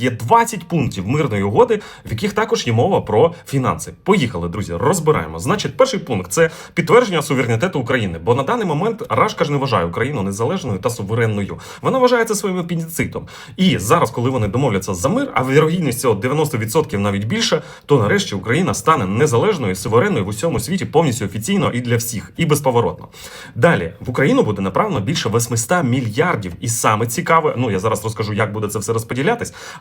Є 20 пунктів мирної угоди, в яких також є мова про фінанси. Поїхали, друзі, розбираємо. Значить, перший пункт це підтвердження суверенітету України. Бо на даний момент Рашка ж не вважає Україну незалежною та суверенною. Вона вважає це своїм апендицитом. І зараз, коли вони домовляться за мир, а вірогідність цього 90% навіть більше, то нарешті Україна стане незалежною, суверенною в усьому світі повністю офіційно і для всіх, і безповоротно. Далі в Україну буде направлено більше 800 мільярдів. І саме цікаве, ну я зараз розкажу, як буде це все розподілятись.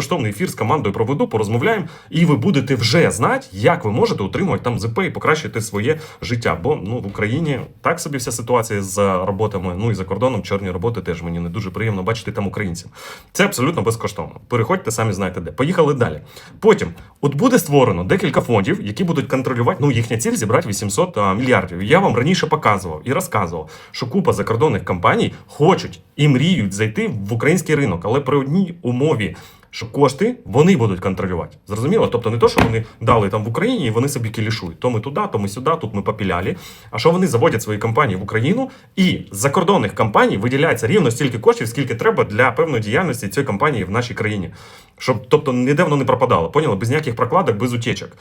безкоштовний ефір з командою проведу, порозмовляємо, і ви будете вже знати, як ви можете отримувати там ЗП і покращити своє життя. Бо ну в Україні так собі вся ситуація з роботами. Ну і за кордоном чорні роботи теж мені не дуже приємно бачити там українців. Це абсолютно безкоштовно. Переходьте, самі знаєте де. Поїхали далі. Потім, от буде створено декілька фондів, які будуть контролювати. Ну їхня ціль зібрати 800 а, мільярдів. Я вам раніше показував і розказував, що купа закордонних компаній хочуть і мріють зайти в український ринок, але при одній умові. Що кошти вони будуть контролювати. Зрозуміло? Тобто не то, що вони дали там в Україні і вони собі кілішують. То ми туди, то ми сюди, тут ми попіляли. А що вони заводять свої компанії в Україну, і з закордонних компаній виділяється рівно стільки коштів, скільки треба для певної діяльності цієї компанії в нашій країні. Щоб, тобто, ніде воно не пропадало. Поняли? Без ніяких прокладок, без утечок.